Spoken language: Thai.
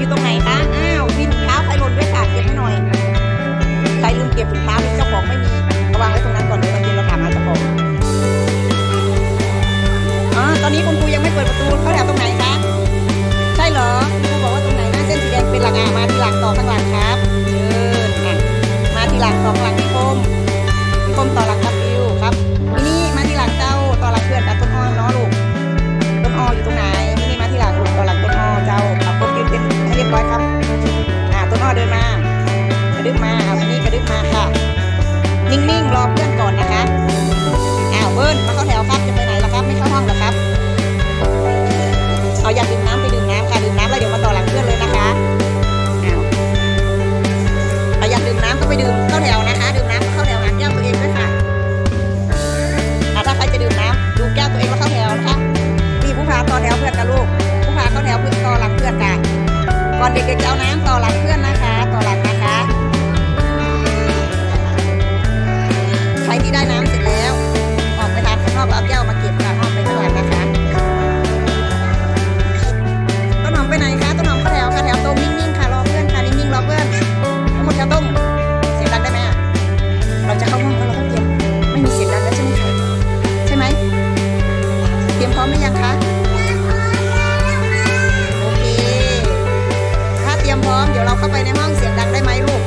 อยู่ตรงไหนคะอ้าวมีถุงเท้าใครหล่นด้วยค่ะเก็บให้หน่อยใครลืมเก็บถุงเท้าเจ้าของไม่มีระวังไว้ตรงนั้นก่อนเดี๋ยวตอนเย็นเราถามหาเจ้าของอ๋อตอนนี้คุณครูยังไม่เปิดประตูเขาแถวตรงไหนคะใช่เหรอคุณรูบอกว่าตรงไหนนะเส้นสีแดงเป็นหลักอะมาที่หลังต่อข้างหลังครับเออมาที่หลังต่อข้างหลังพี่คมพี่คมต่อหลังครับ นมาเข้าแถวครับ จะไปไหนล่ะครับ ไม่เข้าห้องหรอครับ เอาอยากดื่มน้ำไปดื่มน้ำค่ะ ดื่มน้ำแล้วเดี๋ยวมาต่อหลังเพื่อนเลยนะคะเอาเออยากดื่มน้ำก็ไปดื่มเข้าแถวนะคะ ดื่มน้ำเข้าแถวหาแก้วตัวเองด้วยค่ะถ้าใครจะดื่มน้ำดูแก้วตัวเองแล้วเข้าแถวนะคะนี่ผู้พาต่อแถวเพื่อนกันลูก ผู้พาเข้าแถวเพื่อต่อหลังเพื่อนกันก่อนเด็กๆจะเอาน้ำต่อหลังเพื่อนนะคะ ต่อหลังนะคะ ใครที่ได้น้ำ อง เดี๋ยวเราเข้าไปในห้องเสียงดังได้ไหมลูก